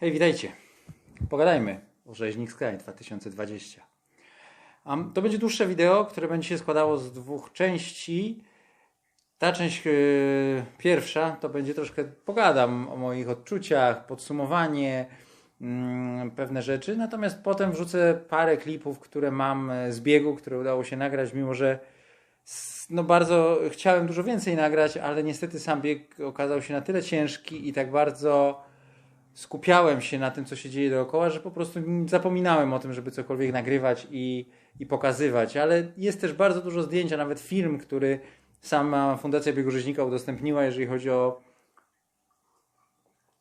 Hej, witajcie. Pogadajmy o Rzeźnik Sky 2020. Um, to będzie dłuższe wideo, które będzie się składało z dwóch części. Ta część yy, pierwsza to będzie troszkę pogadam o moich odczuciach, podsumowanie, yy, pewne rzeczy. Natomiast potem wrzucę parę klipów, które mam z biegu, które udało się nagrać, mimo że no bardzo chciałem dużo więcej nagrać, ale niestety sam bieg okazał się na tyle ciężki i tak bardzo skupiałem się na tym, co się dzieje dookoła, że po prostu zapominałem o tym, żeby cokolwiek nagrywać i, i pokazywać. Ale jest też bardzo dużo zdjęć, a nawet film, który sama Fundacja Biegu Rzeźnika udostępniła, jeżeli chodzi o,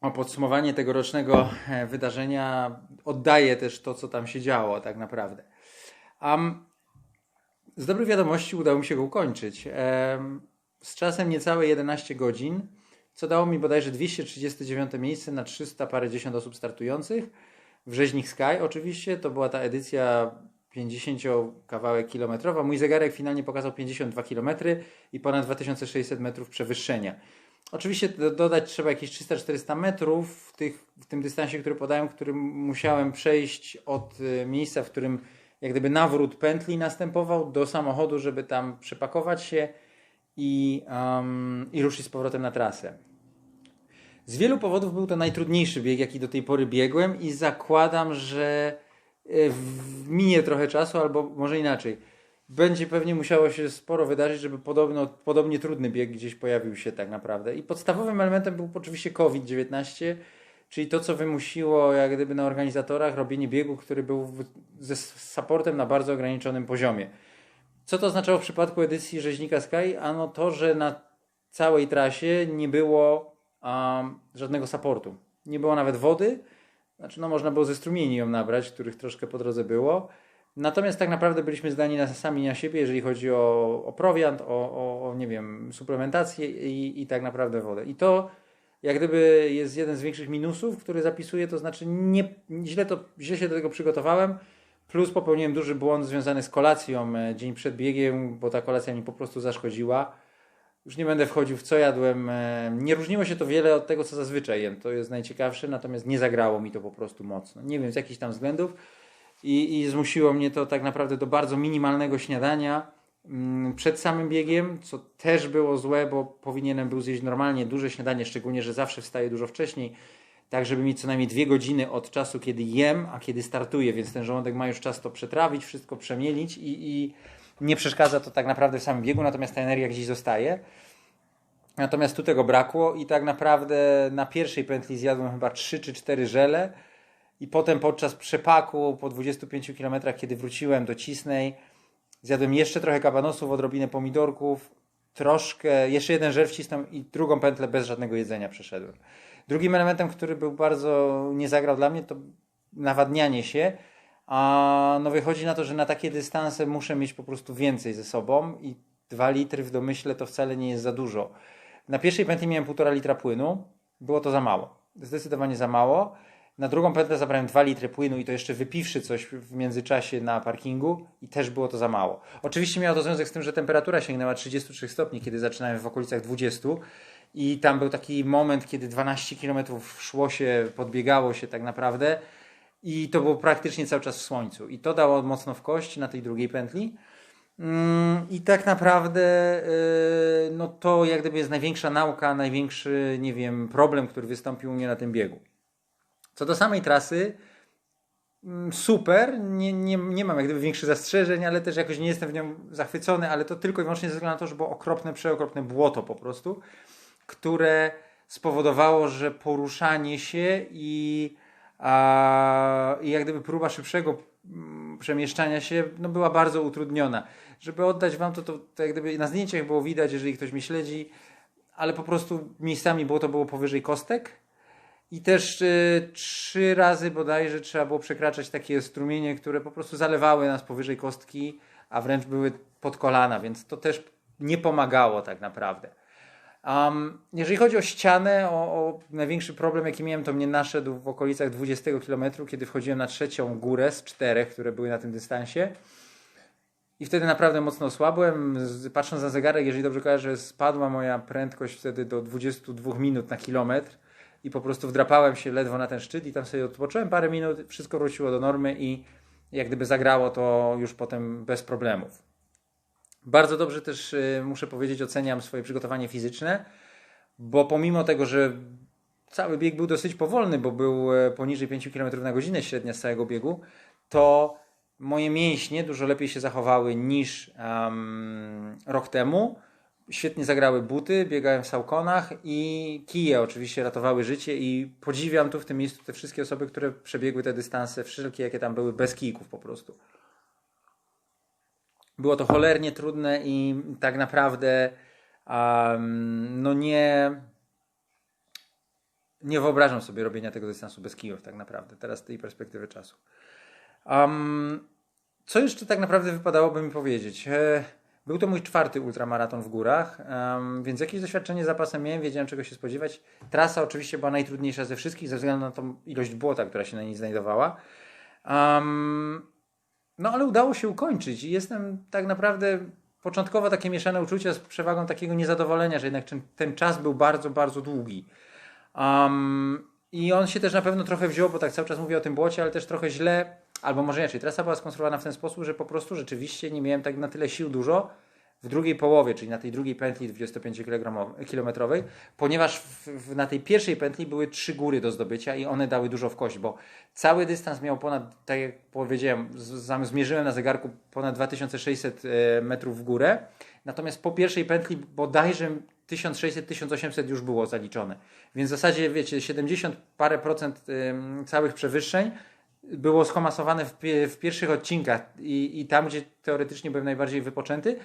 o podsumowanie tegorocznego e, wydarzenia. Oddaje też to, co tam się działo tak naprawdę. Um, z dobrych wiadomości udało mi się go ukończyć. Um, z czasem niecałe 11 godzin co dało mi bodajże 239 miejsce na 300 parędziesiąt osób startujących. W Rzeźnik Sky oczywiście, to była ta edycja 50 kawałek kilometrowa. Mój zegarek finalnie pokazał 52 km i ponad 2600 metrów przewyższenia. Oczywiście dodać trzeba jakieś 300-400 metrów w, tych, w tym dystansie, który podałem, który musiałem przejść od y, miejsca, w którym jak gdyby nawrót pętli następował do samochodu, żeby tam przepakować się i, um, i ruszyć z powrotem na trasę. Z wielu powodów był to najtrudniejszy bieg, jaki do tej pory biegłem i zakładam, że e, minie trochę czasu, albo może inaczej. Będzie pewnie musiało się sporo wydarzyć, żeby podobno, podobnie trudny bieg gdzieś pojawił się tak naprawdę. I podstawowym elementem był oczywiście COVID-19, czyli to, co wymusiło jak gdyby na organizatorach robienie biegu, który był ze supportem na bardzo ograniczonym poziomie. Co to oznaczało w przypadku edycji Rzeźnika Sky? Ano to, że na całej trasie nie było um, żadnego supportu. Nie było nawet wody, znaczy no można było ze strumieni ją nabrać, których troszkę po drodze było. Natomiast tak naprawdę byliśmy zdani na, sami na siebie, jeżeli chodzi o, o prowiant, o, o, o, nie wiem, suplementację i, i tak naprawdę wodę. I to jak gdyby jest jeden z większych minusów, który zapisuję, to znaczy nie, źle, to, źle się do tego przygotowałem, plus popełniłem duży błąd związany z kolacją e, dzień przed biegiem, bo ta kolacja mi po prostu zaszkodziła już nie będę wchodził w co jadłem. E, nie różniło się to wiele od tego, co zazwyczaj jem. To jest najciekawsze, natomiast nie zagrało mi to po prostu mocno. Nie wiem, z jakichś tam względów. I, i zmusiło mnie to tak naprawdę do bardzo minimalnego śniadania mm, przed samym biegiem, co też było złe, bo powinienem był zjeść normalnie duże śniadanie, szczególnie, że zawsze wstaję dużo wcześniej, tak żeby mieć co najmniej dwie godziny od czasu, kiedy jem, a kiedy startuję, więc ten żołądek ma już czas to przetrawić, wszystko przemielić i, i nie przeszkadza to tak naprawdę w samym biegu, natomiast ta energia gdzieś zostaje. Natomiast tu tego brakło i tak naprawdę na pierwszej pętli zjadłem chyba 3 czy 4 żele i potem podczas przepaku po 25 km, kiedy wróciłem do Cisnej, zjadłem jeszcze trochę kabanosów, odrobinę pomidorków, troszkę, jeszcze jeden żel wcisnąłem i drugą pętlę bez żadnego jedzenia przeszedłem. Drugim elementem, który był bardzo, nie zagrał dla mnie, to nawadnianie się. A no wychodzi na to, że na takie dystanse muszę mieć po prostu więcej ze sobą i 2 litry w domyśle to wcale nie jest za dużo. Na pierwszej pętli miałem 1,5 litra płynu, było to za mało. Zdecydowanie za mało. Na drugą pętlę zabrałem 2 litry płynu i to jeszcze wypiwszy coś w międzyczasie na parkingu i też było to za mało. Oczywiście miało to związek z tym, że temperatura sięgnęła 33 stopni, kiedy zaczynałem w okolicach 20 i tam był taki moment, kiedy 12 km szło się, podbiegało się tak naprawdę i to było praktycznie cały czas w słońcu. I to dało mocno w kość na tej drugiej pętli. Mm, I tak naprawdę y, no to jak gdyby jest największa nauka, największy, nie wiem, problem, który wystąpił u mnie na tym biegu. Co do samej trasy, mm, super, nie, nie, nie mam jak gdyby większych zastrzeżeń, ale też jakoś nie jestem w nią zachwycony, ale to tylko i wyłącznie ze względu na to, że było okropne, przeokropne błoto po prostu, które spowodowało, że poruszanie się i a, i jak gdyby próba szybszego mm, przemieszczania się no, była bardzo utrudniona. Żeby oddać Wam to, to, to jak gdyby na zdjęciach było widać, jeżeli ktoś mnie śledzi, ale po prostu miejscami było to było powyżej kostek i też y, trzy razy bodajże trzeba było przekraczać takie strumienie, które po prostu zalewały nas powyżej kostki, a wręcz były pod kolana, więc to też nie pomagało tak naprawdę. Um, jeżeli chodzi o ścianę, o, o, największy problem, jaki miałem, to mnie naszedł w okolicach 20 km, kiedy wchodziłem na trzecią górę z czterech, które były na tym dystansie. I wtedy naprawdę mocno osłabłem. Patrząc na zegarek, jeżeli dobrze kojarzę, spadła moja prędkość wtedy do 22 minut na kilometr. I po prostu wdrapałem się ledwo na ten szczyt i tam sobie odpocząłem parę minut, wszystko wróciło do normy i jak gdyby zagrało to już potem bez problemów. Bardzo dobrze też y, muszę powiedzieć, oceniam swoje przygotowanie fizyczne, bo pomimo tego, że cały bieg był dosyć powolny, bo był e, poniżej 5 km na godzinę średnia z całego biegu, to moje mięśnie dużo lepiej się zachowały niż um, rok temu. Świetnie zagrały buty, biegałem w saukonach i kije oczywiście ratowały życie i podziwiam tu w tym miejscu te wszystkie osoby, które przebiegły te dystanse, wszelkie jakie tam były, bez kijków po prostu. Było to cholernie trudne i tak naprawdę um, no nie nie wyobrażam sobie robienia tego dystansu bez kijów tak naprawdę, teraz z tej perspektywy czasu. Um, co jeszcze tak naprawdę wypadałoby mi powiedzieć? E, był to mój czwarty ultramaraton w górach, um, więc jakieś doświadczenie zapasem miałem, wiedziałem czego się spodziewać. Trasa oczywiście była najtrudniejsza ze wszystkich ze względu na tą ilość błota, która się na niej znajdowała. Um, no ale udało się ukończyć i jestem tak naprawdę początkowo takie mieszane uczucia z przewagą takiego niezadowolenia, że jednak ten, czas był bardzo, bardzo długi. Um, I on się też na pewno trochę wziął, bo tak cały czas mówię o tym błocie, ale też trochę źle, albo może inaczej. Trasa była skonstruowana w ten sposób, że po prostu rzeczywiście nie miałem tak na tyle sił dużo w drugiej połowie, czyli na tej drugiej pętli 25-kilometrowej, ponieważ w, w, na tej pierwszej pętli były trzy góry do zdobycia i one dały dużo w kość, bo cały dystans miał ponad, tak jak powiedziałem, z, zmierzyłem na zegarku ponad 2600 e, metrów w górę, natomiast po pierwszej pętli bodajże 1600-1800 już było zaliczone. Więc w zasadzie, wiecie, 70 parę procent całych przewyższeń było schomasowane w, w pierwszych odcinkach i, i tam, gdzie teoretycznie byłem najbardziej wypoczęty.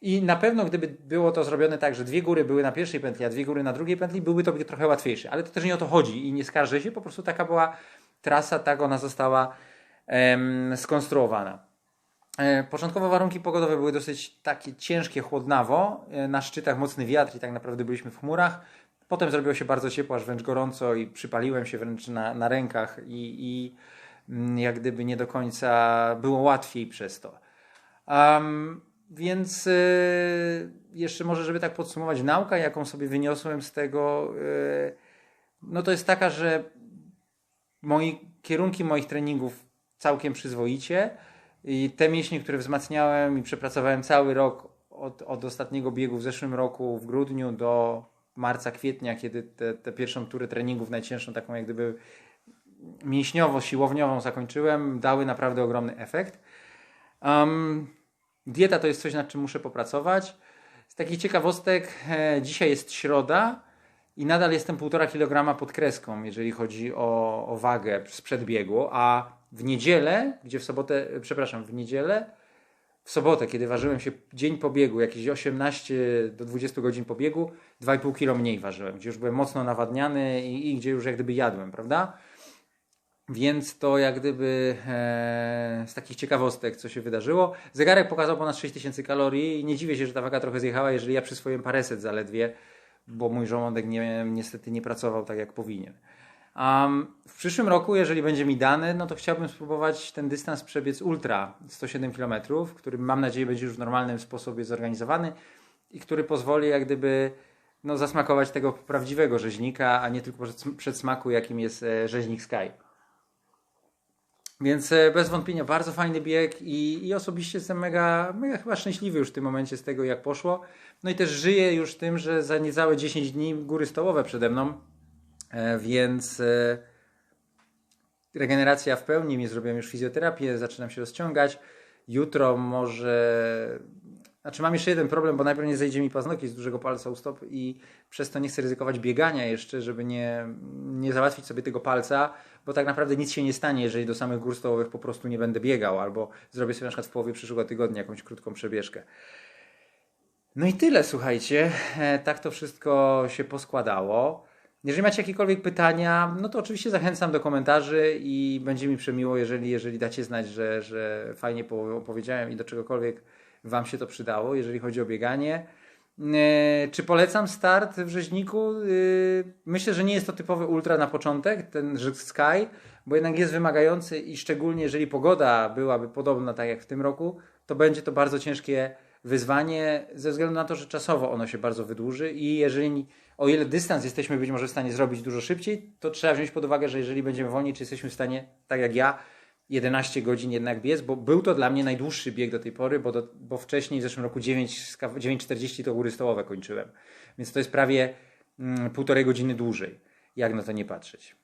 I na pewno, gdyby było to zrobione tak, że dwie góry były na pierwszej pętli, a dwie góry na drugiej pętli, byłby to trochę łatwiejsze. Ale to też nie o to chodzi i nie skarżę się, po prostu taka była trasa, tak ona została em, skonstruowana. E, początkowo warunki pogodowe były dosyć takie ciężkie, chłodnawo. E, na szczytach mocny wiatr i tak naprawdę byliśmy w chmurach. Potem zrobiło się bardzo ciepło, aż wręcz gorąco i przypaliłem się wręcz na, na rękach i, i mm, jak gdyby nie do końca było łatwiej przez to. Um, więc y, jeszcze może, żeby tak podsumować, nauka, jaką sobie wyniosłem z tego, y, no to jest taka, że moi, kierunki moich treningów całkiem przyzwoicie i te mięśnie, które wzmacniałem i przepracowałem cały rok od, od ostatniego biegu w zeszłym roku w grudniu do marca, kwietnia, kiedy te, te pierwszą turę treningów, najcięższą taką jak gdyby mięśniowo, siłowniową zakończyłem, dały naprawdę ogromny efekt. Um, dieta to jest coś, nad czym muszę popracować. Z takich ciekawostek, e, dzisiaj jest środa i nadal jestem 1,5 kg pod kreską, jeżeli chodzi o, o wagę sprzed biegu, a w niedzielę, gdzie w sobotę, przepraszam, w niedzielę, w sobotę, kiedy ważyłem się dzień po biegu, jakieś 18 do 20 godzin po biegu, 2,5 kg mniej ważyłem, gdzie już byłem mocno nawadniany i, i gdzie już jak gdyby jadłem, prawda? Więc to jak gdyby e, z takich ciekawostek, co się wydarzyło. Zegarek pokazał ponad 6000 kalorii i nie dziwię się, że ta waga trochę zjechała, jeżeli ja przy swoim pareset zaledwie, bo mój żołądek nie, niestety nie pracował tak jak powinien. Um, w przyszłym roku, jeżeli będzie mi dane, no to chciałbym spróbować ten dystans przebiec ultra 107 km, który mam nadzieję będzie już w normalnym sposobie zorganizowany i który pozwoli jak gdyby no, zasmakować tego prawdziwego rzeźnika, a nie tylko przedsmaku, jakim jest e, rzeźnik Sky. Więc e, bez wątpienia bardzo fajny bieg i, i osobiście jestem mega, mega chyba szczęśliwy już w tym momencie z tego jak poszło. No i też żyję już tym, że za niecałe 10 dni góry stołowe przede mną E, więc e, regeneracja w pełni, mi zrobiłem już fizjoterapię, zaczynam się rozciągać. Jutro może. Znaczy, mam jeszcze jeden problem, bo najpierw nie zejdzie mi paznokieć z dużego palca u stop i przez to nie chcę ryzykować biegania jeszcze, żeby nie, nie załatwić sobie tego palca, bo tak naprawdę nic się nie stanie, jeżeli do samych gór stołowych po prostu nie będę biegał, albo zrobię sobie na przykład w połowie przyszłego tygodnia jakąś krótką przebieżkę. No i tyle, słuchajcie. E, tak to wszystko się poskładało. Jeżeli macie jakiekolwiek pytania, no to oczywiście zachęcam do komentarzy i będzie mi przemiło, jeżeli, jeżeli dacie znać, że, że fajnie opowiedziałem i do czegokolwiek Wam się to przydało, jeżeli chodzi o bieganie. E, czy polecam start w rzeźniku? E, myślę, że nie jest to typowy ultra na początek, ten Sky, bo jednak jest wymagający i szczególnie jeżeli pogoda byłaby podobna tak jak w tym roku, to będzie to bardzo ciężkie wyzwanie ze względu na to, że czasowo ono się bardzo wydłuży i jeżeli o ile dystans jesteśmy być może w stanie zrobić dużo szybciej, to trzeba wziąć pod uwagę, że jeżeli będziemy wolniej, czy jesteśmy w stanie, tak jak ja, 11 godzin jednak biec, bo był to dla mnie najdłuższy bieg do tej pory, bo, do, bo wcześniej w zeszłym roku 9 skaw- 9,40 to góry stołowe kończyłem. Więc to jest prawie mm, półtorej godziny dłużej, jak na to nie patrzeć.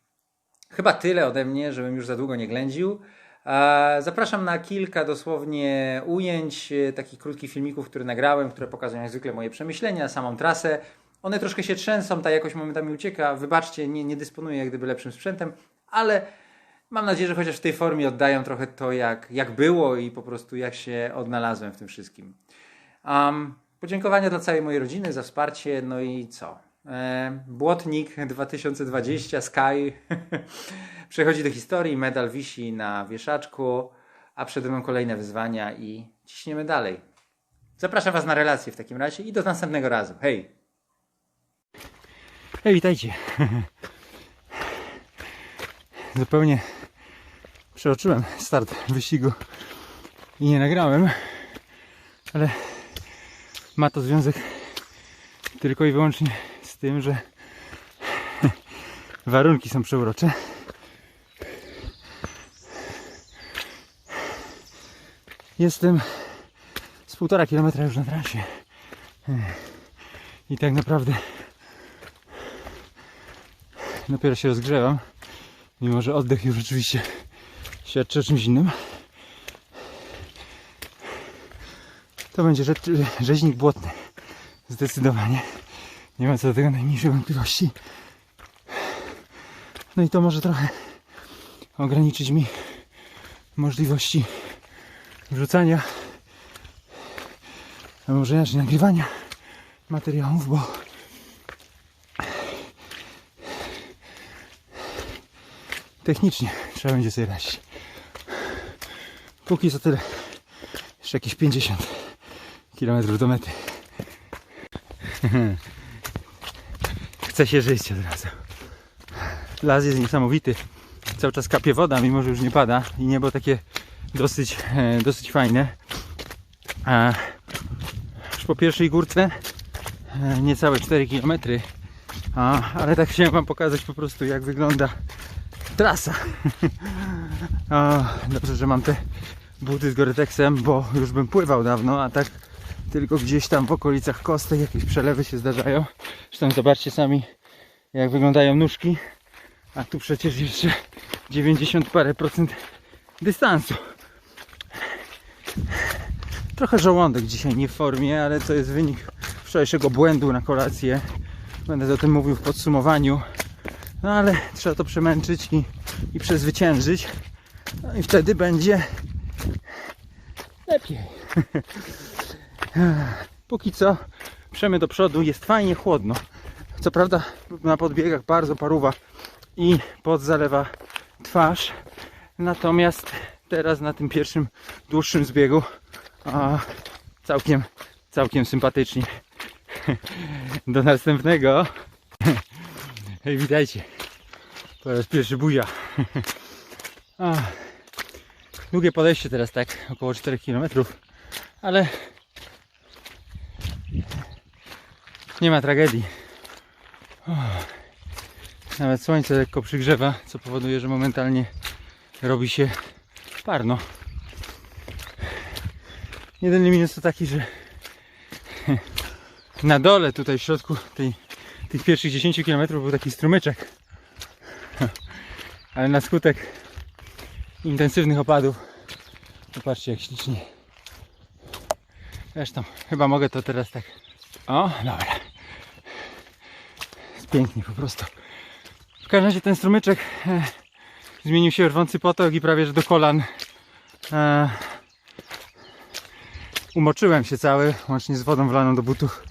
Chyba tyle ode mnie, żebym już za długo nie ględził. Zapraszam na kilka dosłownie ujęć, e, takich krótkich filmików, które nagrałem, które pokazują jak zwykle moje przemyślenia, samą trasę. One troszkę się trzęsą, ta jakość momentami ucieka. Wybaczcie, nie, nie dysponuję jak gdyby lepszym sprzętem, ale mam nadzieję, że chociaż w tej formie oddają trochę to, jak, jak było i po prostu jak się odnalazłem w tym wszystkim. Um, podziękowania dla całej mojej rodziny za wsparcie, no i co? E, Błotnik 2020 Sky przechodzi do historii, medal wisi na wieszaczku, a przede mną kolejne wyzwania i ciśniemy dalej. Zapraszam Was na relacje w takim razie i do następnego razu. Hej! Hej, witajcie. Zupełnie przeoczyłem start wyścigu i nie nagrałem, ale ma to związek tylko i wyłącznie z tym, że warunki są przeurocze. Jestem z półtora kilometra już na trasie i tak naprawdę dopiero się rozgrzewam, mimo że oddech już rzeczywiście świadczy o czymś innym. To będzie rzecz, rzeźnik błotny. Zdecydowanie. Nie ma co do tego najmniejszej wątpliwości. No i to może trochę ograniczyć mi możliwości wrzucania, a może inaczej nagrywania materiałów, bo technicznie trzeba będzie sobie radzić. Póki co tyle. Jeszcze jakieś 50 km do mety. Chce się żyć od razu. Las jest niesamowity. Cały czas kapie woda, mimo że już nie pada. I niebo takie dosyć, e, dosyć fajne. A już po pierwszej górce e, niecałe 4 km. A, ale tak chciałem Wam pokazać po prostu jak wygląda trasa. O, dobrze, że mam te buty z Gore-Texem, bo już bym pływał dawno, a tak tylko gdzieś tam w okolicach kostek jakieś przelewy się zdarzają. Zresztą zobaczcie sami, jak wyglądają nóżki. A tu przecież jeszcze 90 parę procent dystansu. Trochę żołądek dzisiaj nie w formie, ale to jest wynik wczorajszego błędu na kolację. Będę o tym mówił w podsumowaniu. No ale trzeba to przemęczyć i, i przezwyciężyć. No i wtedy będzie lepiej. Póki co przemy do przodu, jest fajnie chłodno. Co prawda na podbiegach bardzo paruwa i podzalewa twarz. Natomiast teraz na tym pierwszym dłuższym zbiegu a, całkiem, całkiem sympatycznie. Do następnego. Hej, witajcie. Po raz pierwszy buzia. Długie podejście teraz tak, około 4 km, ale nie ma tragedii. Nawet słońce lekko przygrzewa, co powoduje, że momentalnie robi się parno. Jedyny minus to taki, że na dole tutaj w środku tej, tych pierwszych 10 km był taki strumyczek. Ale na skutek intensywnych opadów popatrzcie jak ślicznie. Zresztą chyba mogę to teraz tak. O, dobra. Jest pięknie po prostu. W każdym razie ten strumyczek e, zmienił się rwący potok i prawie że do kolan. E, umoczyłem się cały, łącznie z wodą wlaną do butów.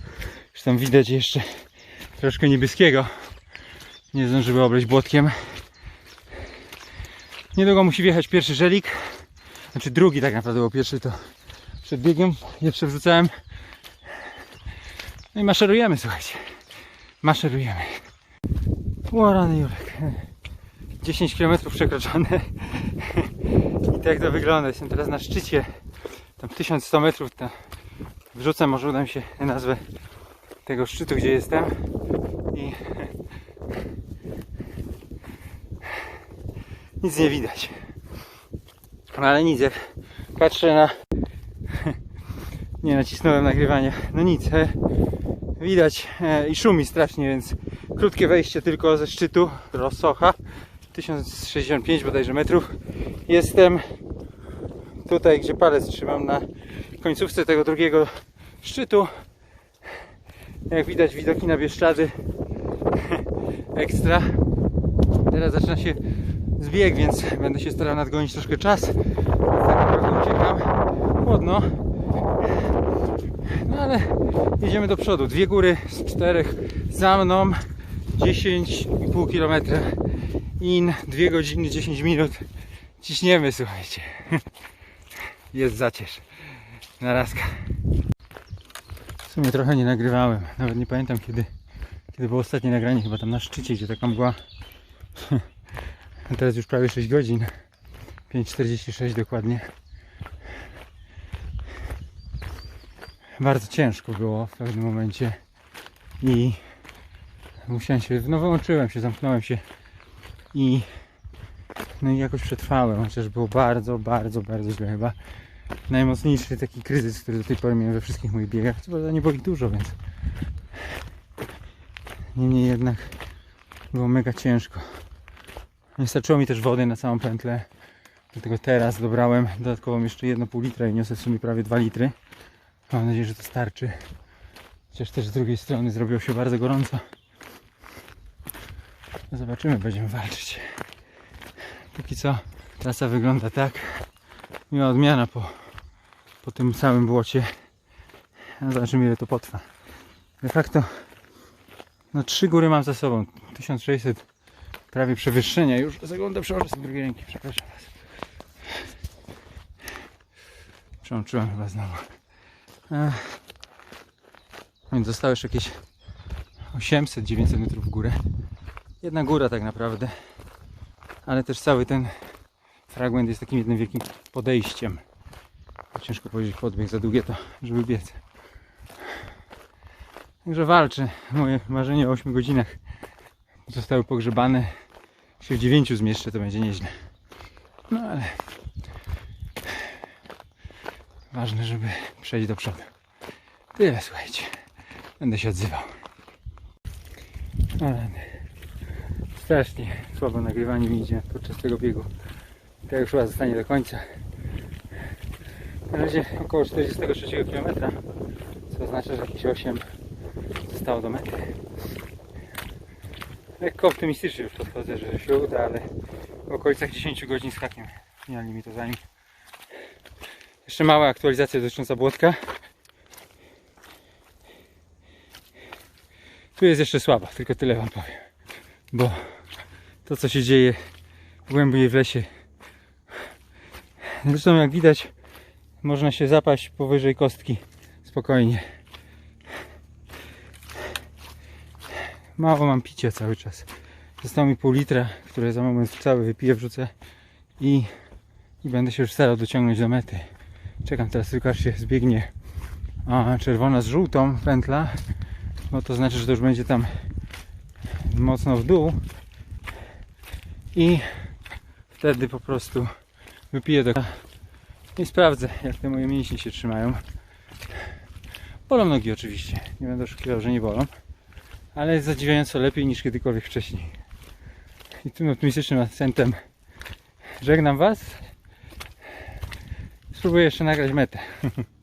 Już tam widać jeszcze troszkę niebieskiego. Nie zdążyły obleść błotkiem. Niedługo musi wjechać pierwszy żelik. Znaczy drugi tak naprawdę, bo pierwszy to przed biegiem jeszcze wrzucałem. No i maszerujemy, słuchajcie. Maszerujemy. O rany Jurek. 10 km przekroczone. I tak to wygląda. Jestem teraz na szczycie. Tam 1100 metrów. Wrzucę, może uda mi się nazwę tego szczytu, gdzie jestem. Nic nie widać. No ale nic, jak patrzę na... Nie nacisnąłem nagrywania. No nic, e, widać e, i szumi strasznie, więc krótkie wejście tylko ze szczytu Rosocha. 1065 bodajże metrów. Jestem tutaj, gdzie palec trzymam na końcówce tego drugiego szczytu. Jak widać widoki na Bieszczady ekstra. Teraz zaczyna się zbieg, więc będę się starał nadgonić troszkę czas. Tak naprawdę uciekam. Chłodno. No ale jedziemy do przodu. Dwie góry z czterech za mną. 10,5 km. In 2 godziny 10 minut. Ciśniemy, słuchajcie. Jest zacierz. Narazka. W sumie trochę nie nagrywałem. Nawet nie pamiętam kiedy, kiedy było ostatnie nagranie. Chyba tam na szczycie, gdzie taka mgła. A teraz już prawie 6 godzin. 5.46 dokładnie. Bardzo ciężko było w pewnym momencie. I musiałem się, no wyłączyłem się, zamknąłem się i no i jakoś przetrwałem, chociaż było bardzo, bardzo, bardzo źle chyba. Najmocniejszy taki kryzys, który do tej pory miałem we wszystkich moich biegach. Co prawda nie było ich dużo, więc niemniej jednak było mega ciężko. Nie starczyło mi też wody na całą pętlę, dlatego teraz dobrałem dodatkową jeszcze 1,5 litra i niosę w sumie prawie 2 litry. Mam nadzieję, że to starczy. Chociaż też z drugiej strony zrobiło się bardzo gorąco. No Zobaczymy, będziemy walczyć. Póki co trasa wygląda tak. Miła odmiana po, po tym całym błocie. No zobaczymy ile to potrwa. De facto no trzy góry mam za sobą. 1600 prawie przewyższenia. Już sekundę przełożę z drugiej ręki. Przepraszam was. Przełączyłem chyba znowu. Więc zostało jeszcze jakieś 800-900 metrów w górę. Jedna góra tak naprawdę. Ale też cały ten fragment jest takim jednym wielkim podejściem. Ciężko powiedzieć podbieg, za długie to, żeby biec. Także walczę. Moje marzenie o 8 godzinach zostały pogrzebane. Jeśli w 9 zmieszczę, to będzie nieźle. No ale ważne, żeby przejść do przodu. Tyle, słuchajcie. Będę się odzywał. Ale strasznie słabo nagrywanie mi idzie podczas tego biegu. To już chyba zostanie do końca. Na razie około 43 km, co oznacza, że jakieś 8 zostało do mety. Lekko optymistycznie już podchodzę, że się uda, ale w okolicach 10 godzin z hakiem finalnie mi to zajmie. Jeszcze mała aktualizacja dotycząca błotka. Tu jest jeszcze słaba, tylko tyle wam powiem. Bo to co się dzieje głębiej w lesie. Zresztą jak widać można się zapaść powyżej kostki spokojnie. Mało mam picia cały czas. Zostało mi pół litra, które za moment cały wypiję, wrzucę i, i będę się już starał dociągnąć do mety. Czekam teraz tylko aż się zbiegnie. A, czerwona z żółtą pętla, bo to znaczy, że to już będzie tam mocno w dół. I wtedy po prostu wypiję do i sprawdzę jak te moje mięśnie się trzymają. Bolą nogi oczywiście. Nie będę oszukiwał, że nie bolą ale jest zadziwiająco lepiej niż kiedykolwiek wcześniej. I tym optymistycznym akcentem żegnam was. Spróbuję jeszcze nagrać metę